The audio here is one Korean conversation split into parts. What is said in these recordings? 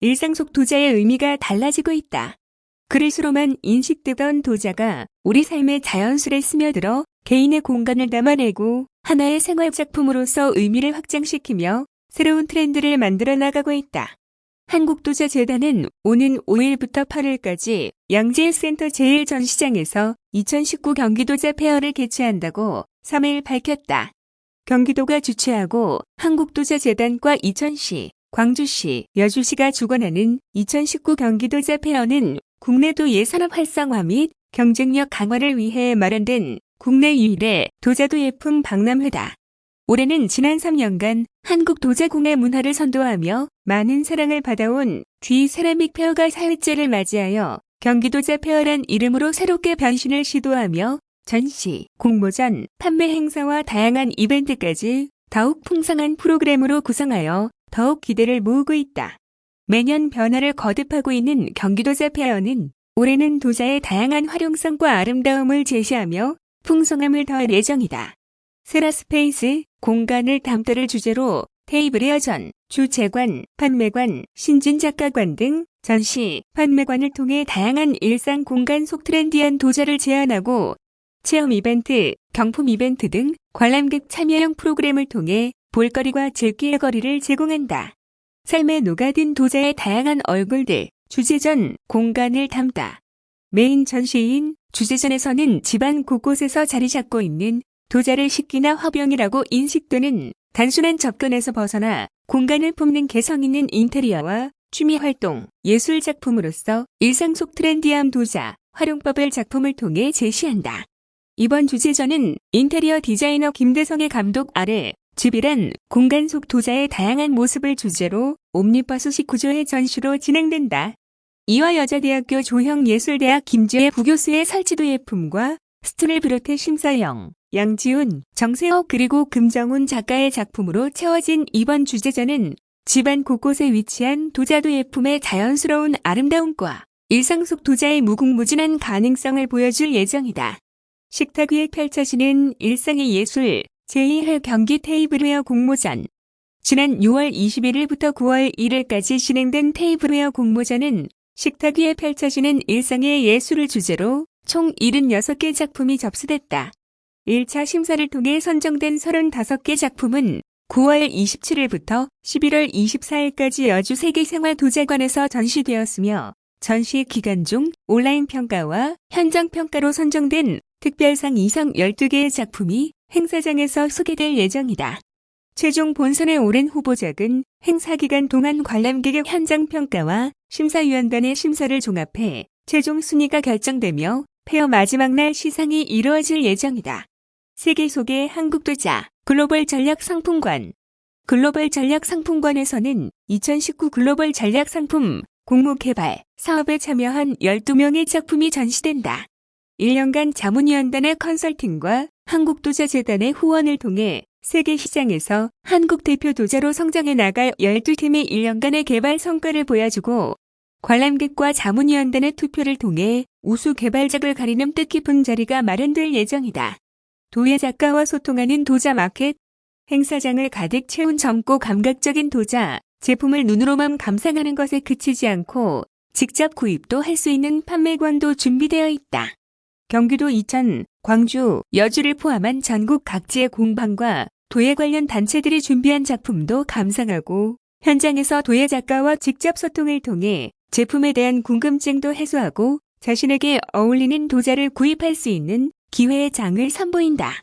일상 속 도자의 의미가 달라지고 있다. 그릇으로만 인식되던 도자가 우리 삶의 자연스레 스며들어 개인의 공간을 담아내고 하나의 생활작품으로서 의미를 확장시키며 새로운 트렌드를 만들어 나가고 있다. 한국도자재단은 오는 5일부터 8일까지 양재센터 제1전시장에서 2019 경기도자 페어를 개최한다고 3일 밝혔다. 경기도가 주최하고 한국도자재단과 이천시, 광주시, 여주시가 주관하는 2019 경기도자 페어는 국내 도 예 산업 활성화 및 경쟁력 강화를 위해 마련된 국내 유일의 도자도 예품 박람회다. 올해는 지난 3년간 한국 도자공예 문화를 선도하며 많은 사랑을 받아온 뒤 세라믹 페어가 4회째를 맞이하여 경기도자 페어란 이름으로 새롭게 변신을 시도하며 전시, 공모전, 판매 행사와 다양한 이벤트까지 더욱 풍성한 프로그램으로 구성하여 더욱 기대를 모으고 있다. 매년 변화를 거듭하고 있는 경기도자 페어는 올해는 도자의 다양한 활용성과 아름다움을 제시하며 풍성함을 더할 예정이다. 세라스페이스, 공간을 담다를 주제로 테이블 에어전, 주체관, 판매관, 신진작가관 등 전시, 판매관을 통해 다양한 일상 공간 속 트렌디한 도자를 제안하고 체험 이벤트, 경품 이벤트 등 관람객 참여형 프로그램을 통해 볼거리와 즐길 거리를 제공한다. 삶에 녹아든 도자의 다양한 얼굴들, 주제전, 공간을 담다. 메인 전시인 주제전에서는 집안 곳곳에서 자리 잡고 있는 도자를 식기나 화병이라고 인식되는 단순한 접근에서 벗어나 공간을 품는 개성 있는 인테리어와 취미 활동, 예술 작품으로서 일상 속 트렌디함 도자, 활용법을 작품을 통해 제시한다. 이번 주제전은 인테리어 디자이너 김대성의 감독 아래 집이란 공간 속 도자의 다양한 모습을 주제로 옴니버스식 구조의 전시로 진행된다. 이화 여자대학교 조형예술대학 김주혜 부교수의 설치도 예품과 스툴을 비롯해 심사영, 양지훈, 정세호 그리고 금정훈 작가의 작품으로 채워진 이번 주제전은 집안 곳곳에 위치한 도자도 예품의 자연스러운 아름다움과 일상 속 도자의 무궁무진한 가능성을 보여줄 예정이다. 식탁 위에 펼쳐지는 일상의 예술 제2회 경기 테이블웨어 공모전 지난 6월 21일부터 9월 1일까지 진행된 테이블웨어 공모전은 식탁 위에 펼쳐지는 일상의 예술을 주제로 총 76개 작품이 접수됐다. 1차 심사를 통해 선정된 35개 작품은 9월 27일부터 11월 24일까지 여주 세계생활도자관에서 전시되었으며 전시 기간 중 온라인 평가와 현장 평가로 선정된 특별상 이상 12개의 작품이 행사장에서 소개될 예정이다. 최종 본선에 오른 후보작은 행사 기간 동안 관람객의 현장 평가와 심사위원단의 심사를 종합해 최종 순위가 결정되며 페어 마지막 날 시상이 이루어질 예정이다. 세계 속의 한국도자 글로벌 전략 상품관 글로벌 전략 상품관에서는 2019 글로벌 전략 상품 공모 개발 사업에 참여한 12명의 작품이 전시된다. 1년간 자문위원단의 컨설팅과 한국도자재단의 후원을 통해 세계 시장에서 한국 대표 도자로 성장해 나갈 12팀의 1년간의 개발 성과를 보여주고 관람객과 자문위원단의 투표를 통해 우수 개발작을 가리는 뜻깊은 자리가 마련될 예정이다. 도예 작가와 소통하는 도자 마켓 행사장을 가득 채운 젊고 감각적인 도자 제품을 눈으로만 감상하는 것에 그치지 않고 직접 구입도 할 수 있는 판매관도 준비되어 있다. 경기도 이천, 광주, 여주를 포함한 전국 각지의 공방과 도예 관련 단체들이 준비한 작품도 감상하고 현장에서 도예 작가와 직접 소통을 통해 제품에 대한 궁금증도 해소하고 자신에게 어울리는 도자를 구입할 수 있는 기회의 장을 선보인다.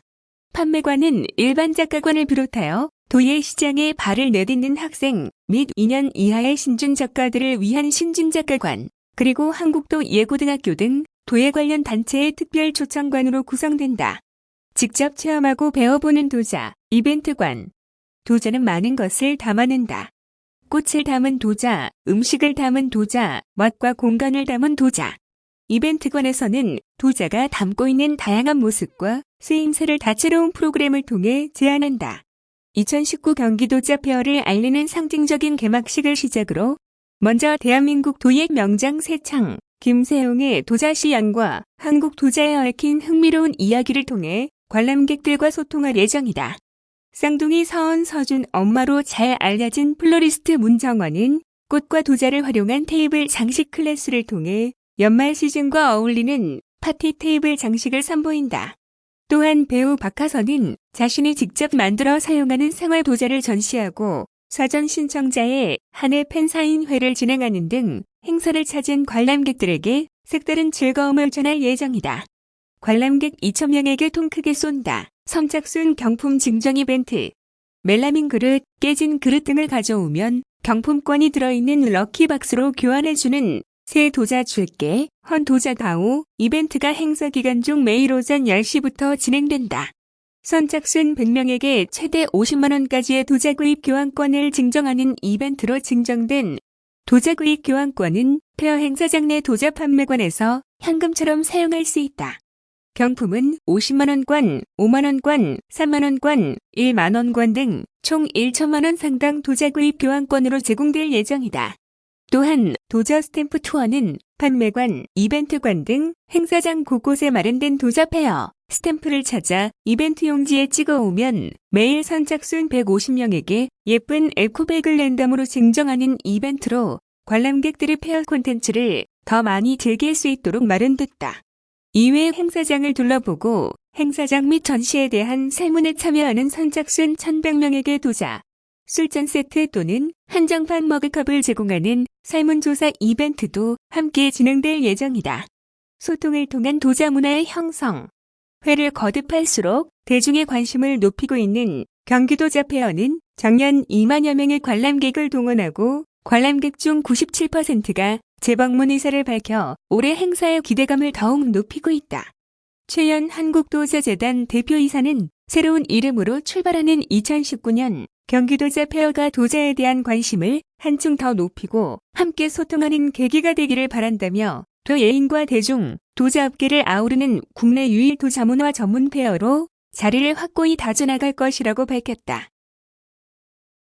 판매관은 일반 작가관을 비롯하여 도예 시장에 발을 내딛는 학생 및 2년 이하의 신준 작가들을 위한 신준 작가관, 그리고 한국도 예고등학교 등 도예 관련 단체의 특별 초청관으로 구성된다. 직접 체험하고 배워보는 도자, 이벤트관. 도자는 많은 것을 담아낸다. 꽃을 담은 도자, 음식을 담은 도자, 맛과 공간을 담은 도자. 이벤트관에서는 도자가 담고 있는 다양한 모습과 쓰임새를 다채로운 프로그램을 통해 제안한다. 2019 경기도자 페어를 알리는 상징적인 개막식을 시작으로 먼저 대한민국 도예 명장 세창, 김세용의 도자시연과 한국 도자에 얽힌 흥미로운 이야기를 통해 관람객들과 소통할 예정이다. 쌍둥이 서원 서준 엄마로 잘 알려진 플로리스트 문정원은 꽃과 도자를 활용한 테이블 장식 클래스를 통해 연말 시즌과 어울리는 파티 테이블 장식을 선보인다. 또한 배우 박하선은 자신이 직접 만들어 사용하는 생활 도자를 전시하고 사전 신청자의 한해 팬사인회를 진행하는 등 행사를 찾은 관람객들에게 색다른 즐거움을 전할 예정이다. 관람객 2,000명에게 통 크게 쏜다. 선착순 경품 증정 이벤트. 멜라민 그릇, 깨진 그릇 등을 가져오면 경품권이 들어있는 럭키박스로 교환해주는 새 도자 줄게, 헌 도자 가오 이벤트가 행사 기간 중 매일 오전 10시부터 진행된다. 선착순 100명에게 최대 50만원까지의 도자 구입 교환권을 증정하는 이벤트로 증정된 도자 구입 교환권은 페어 행사장 내 도자 판매관에서 현금처럼 사용할 수 있다. 경품은 50만원권, 5만원권, 3만원권, 1만원권 등 총 1천만원 상당 도자 구입 교환권으로 제공될 예정이다. 또한 도자 스탬프 투어는 판매관, 이벤트관 등 행사장 곳곳에 마련된 도자 페어, 스탬프를 찾아 이벤트 용지에 찍어오면 매일 선착순 150명에게 예쁜 에코백을 랜덤으로 증정하는 이벤트로 관람객들의 페어 콘텐츠를 더 많이 즐길 수 있도록 마련됐다. 이외 행사장을 둘러보고 행사장 및 전시에 대한 설문에 참여하는 선착순 1100명에게 도자, 술잔 세트 또는 한정판 머그컵을 제공하는 설문조사 이벤트도 함께 진행될 예정이다. 소통을 통한 도자 문화의 형성. 회를 거듭할수록 대중의 관심을 높이고 있는 경기도 자페어는 작년 2만여 명의 관람객을 동원하고 관람객 중 97%가 재방문 의사를 밝혀 올해 행사의 기대감을 더욱 높이고 있다. 최연 한국도자재단 대표이사는 새로운 이름으로 출발하는 2019년 경기도자 페어가 도자에 대한 관심을 한층 더 높이고 함께 소통하는 계기가 되기를 바란다며 도 예인과 대중, 도자업계를 아우르는 국내 유일 도자문화 전문 페어로 자리를 확고히 다져나갈 것이라고 밝혔다.